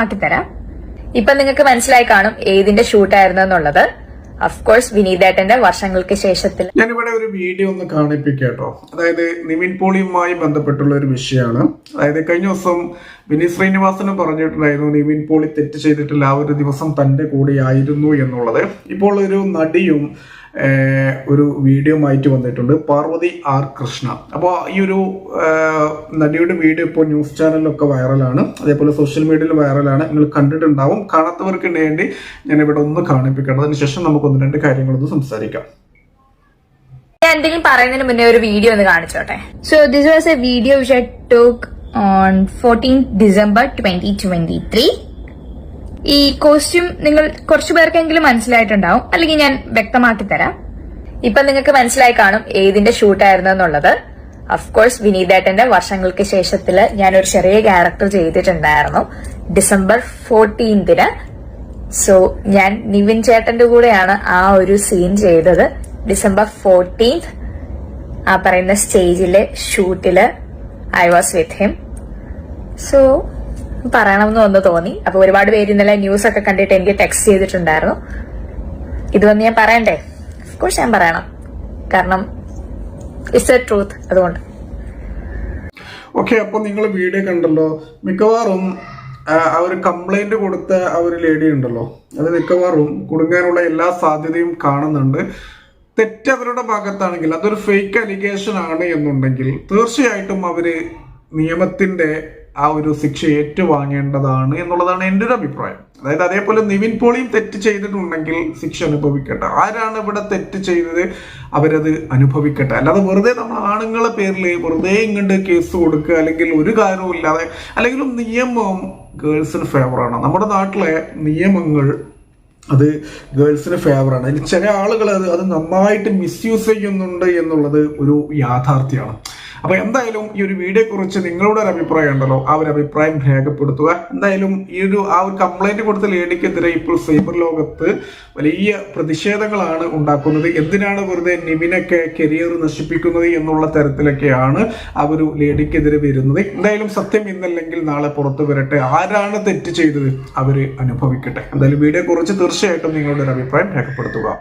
ആക്കി തരാം ഇപ്പൊ നിങ്ങൾക്ക് മനസ്സിലായി കാണും ഏതിന്റെ ഷൂട്ടായിരുന്നു എന്നുള്ളത്. അഫ്കോഴ്സ് വിനീതേട്ടന്റെ വർഷങ്ങൾക്ക് ശേഷത്തിൽ. ഞാനിവിടെ ഒരു വീഡിയോ ഒന്ന് കാണിപ്പിക്കാട്ടോ. അതായത് നിവിൻ പോളിയുമായി ബന്ധപ്പെട്ടുള്ള ഒരു വിഷയമാണ്. അതായത് കഴിഞ്ഞ ദിവസം വിനീത് ശ്രീനിവാസന് പറഞ്ഞിട്ടുണ്ടായിരുന്നു നിവിൻ പോളി തെറ്റ് ചെയ്തിട്ടില്ല ആ ഒരു ദിവസം തന്റെ കൂടെയായിരുന്നു എന്നുള്ളത്. ഇപ്പോൾ ഒരു നടിയും ഒരു വീഡിയോ ആയിട്ട് വന്നിട്ടുണ്ട്. പാർവതി ആർ കൃഷ്ണ. അപ്പോൾ ഈ ഒരു നടിയുടെ വീഡിയോ ഇപ്പോൾ ന്യൂസ് ചാനലിലൊക്കെ വൈറലാണ്. അതേപോലെ സോഷ്യൽ മീഡിയയിൽ വൈറലാണ്. നിങ്ങൾ കണ്ടിട്ടുണ്ടാവും. കാണാത്തവർക്ക് വേണ്ടി ഞാൻ ഇവിടെ ഒന്ന് കാണിപ്പിക്കേണ്ടതിന് അതിനുശേഷം നമുക്ക് ഒന്ന് രണ്ട് കാര്യങ്ങളൊന്ന് സംസാരിക്കാം. ഞാൻ എന്തെങ്കിലും പറയുന്നതിന് മുന്നേ ഒരു വീഡിയോ ഒന്ന് കാണിച്ചോട്ടെ. So this was a video which I talk on fourteen December twenty twenty three ഈ കോസ്റ്റ്യൂം നിങ്ങൾ കുറച്ചു പേർക്കെങ്കിലും മനസ്സിലായിട്ടുണ്ടാവും. അല്ലെങ്കിൽ ഞാൻ വ്യക്തമാക്കി തരാം. ഇപ്പൊ നിങ്ങൾക്ക് മനസ്സിലായി കാണും ഏതിന്റെ ഷൂട്ടായിരുന്നു എന്നുള്ളത്. അഫ്കോഴ്സ് വിനീതേട്ടന്റെ വർഷങ്ങൾക്ക് ശേഷത്തിൽ ഞാൻ ഒരു ചെറിയ ക്യാരക്ടർ ചെയ്തിട്ടുണ്ടായിരുന്നു. ഡിസംബർ ഫോർട്ടീൻതിന് സോ ഞാൻ നിവിൻ ചേട്ടന്റെ കൂടെയാണ് ആ ഒരു സീൻ ചെയ്തത്. ഡിസംബർ ഫോർട്ടീൻത് ആ പറയുന്ന സ്റ്റേജിലെ ഷൂട്ടിൽ I was with him so പറയണമെന്ന് ഒന്ന് തോന്നി. അപ്പൊ ഒരുപാട് പേര് ഇന്നലെ ന്യൂസ് ഒക്കെ കണ്ടിട്ട് എനിക്ക് ടെക്സ്റ്റ് ചെയ്തിട്ടുണ്ടായിരുന്നു. ഇത് വന്ന് ഞാൻ പറയണ്ടേ? കോഴ്സ് ഞാൻ പറയണം. കാരണം ഇറ്റ്സ് എ ട്രൂത്ത് അതുകൊണ്ട്. ഓക്കെ അപ്പൊ നിങ്ങൾ വീഡിയോ കണ്ടല്ലോ. മിക്കവാറും ആ ഒരു കംപ്ലൈന്റ് കൊടുത്ത ആ ഒരു ലേഡി ഉണ്ടല്ലോ. അത് മിക്കവാറും കുടുങ്ങാനുള്ള എല്ലാ സാധ്യതയും കാണുന്നുണ്ട്. തെറ്റ് അവരുടെ ഭാഗത്താണെങ്കിൽ അതൊരു ഫേക്ക് അലിഗേഷൻ ആണ് എന്നുണ്ടെങ്കിൽ തീർച്ചയായിട്ടും അവർ നിയമത്തിന്റെ ആ ഒരു ശിക്ഷ ഏറ്റുവാങ്ങേണ്ടതാണ് എന്നുള്ളതാണ് എന്റെ ഒരു അഭിപ്രായം. അതായത് അതേപോലെ നിവിൻ പോളിയും തെറ്റ് ചെയ്തിട്ടുണ്ടെങ്കിൽ ശിക്ഷ അനുഭവിക്കട്ടെ. ആരാണ് ഇവിടെ തെറ്റ് ചെയ്തത്? അവരത് അനുഭവിക്കട്ടെ. അല്ലാതെ വെറുതെ നമ്മൾ ആണുങ്ങളെ പേരിൽ വെറുതെ ഇങ്ങോട്ട് കേസ് കൊടുക്കുക അല്ലെങ്കിൽ ഒരു കാര്യവും ഇല്ലാതെ അല്ലെങ്കിൽ നിയമം ഗേൾസിന് ഫേവറാണ്. നമ്മുടെ നാട്ടിലെ നിയമങ്ങൾ അത് ഗേൾസിന് ഫേവറാണ്. ചില ആളുകൾ അത് അത് നന്നായിട്ട് മിസ്യൂസ് ചെയ്യുന്നുണ്ട് എന്നുള്ളത് ഒരു യാഥാർത്ഥ്യമാണ്. അപ്പൊ എന്തായാലും ഈ ഒരു വീഡിയോ കുറിച്ച് നിങ്ങളുടെ ഒരു അഭിപ്രായം ഉണ്ടല്ലോ. ആ ഒരു അഭിപ്രായം രേഖപ്പെടുത്തുക. എന്തായാലും ഈ ഒരു ആ ഒരു കംപ്ലൈന്റ് കൊടുത്ത ലേഡിക്കെതിരെ ഇപ്പോൾ സൈബർ ലോകത്ത് വലിയ പ്രതിഷേധങ്ങളാണ് ഉണ്ടാക്കുന്നത്. എന്തിനാണ് വെറുതെ നിവിനൊക്കെ കരിയർ നശിപ്പിക്കുന്നത് എന്നുള്ള തരത്തിലൊക്കെയാണ് ആ ഒരു ലേഡിക്കെതിരെ വരുന്നത്. എന്തായാലും സത്യം ഇന്നല്ലെങ്കിൽ നാളെ പുറത്തു വരട്ടെ. ആരാണ് തെറ്റ് ചെയ്തത്? അവർ അനുഭവിക്കട്ടെ. എന്തായാലും വീഡിയോ കുറിച്ച് തീർച്ചയായിട്ടും നിങ്ങളുടെ ഒരു അഭിപ്രായം രേഖപ്പെടുത്തുക.